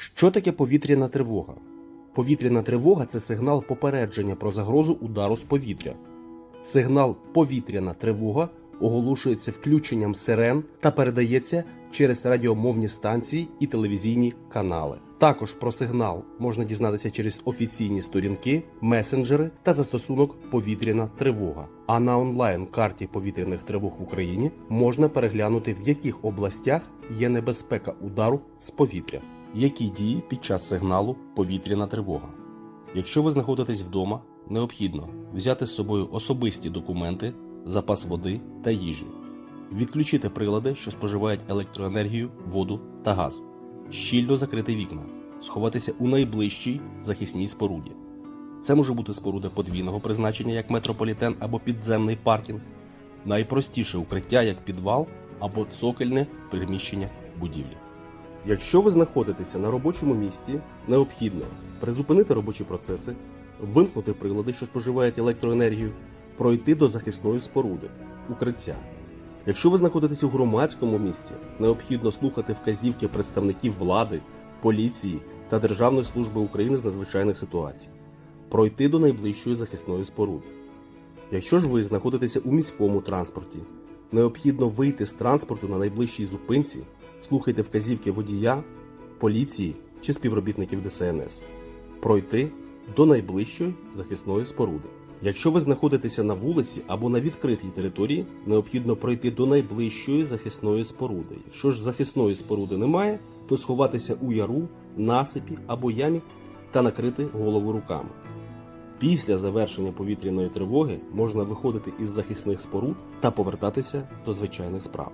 Що таке повітряна тривога? Повітряна тривога це сигнал попередження про загрозу удару з повітря. Сигнал повітряна тривога оголошується включенням сирен та передається через радіомовні станції і телевізійні канали. Також про сигнал можна дізнатися через офіційні сторінки, месенджери та застосунок повітряна тривога. А на онлайн карті повітряних тривог в Україні можна переглянути, в яких областях є небезпека удару з повітря. Які дії під час сигналу повітряна тривога? Якщо ви знаходитесь вдома, необхідно взяти з собою особисті документи, запас води та їжі, відключити прилади, що споживають електроенергію, воду та газ, щільно закрити вікна, сховатися у найближчій захисній споруді. Це може бути споруда подвійного призначення, як метрополітен або підземний паркінг, найпростіше укриття, як підвал або цокольне приміщення будівлі. Якщо ви знаходитеся на робочому місці, необхідно призупинити робочі процеси, вимкнути прилади, що споживають електроенергію, пройти до захисної споруди, укриття. Якщо ви знаходитесь у громадському місці, необхідно слухати вказівки представників влади, поліції та Державної служби України з надзвичайних ситуацій, пройти до найближчої захисної споруди. Якщо ж ви знаходитеся у міському транспорті, необхідно вийти з транспорту на найближчій зупинці, слухайте вказівки водія, поліції чи співробітників ДСНС, пройти до найближчої захисної споруди. Якщо ви знаходитеся на вулиці або на відкритій території, необхідно пройти до найближчої захисної споруди. Якщо ж захисної споруди немає, то сховатися у яру, насипі або ямі та накрити голову руками. Після завершення повітряної тривоги можна виходити із захисних споруд та повертатися до звичайних справ.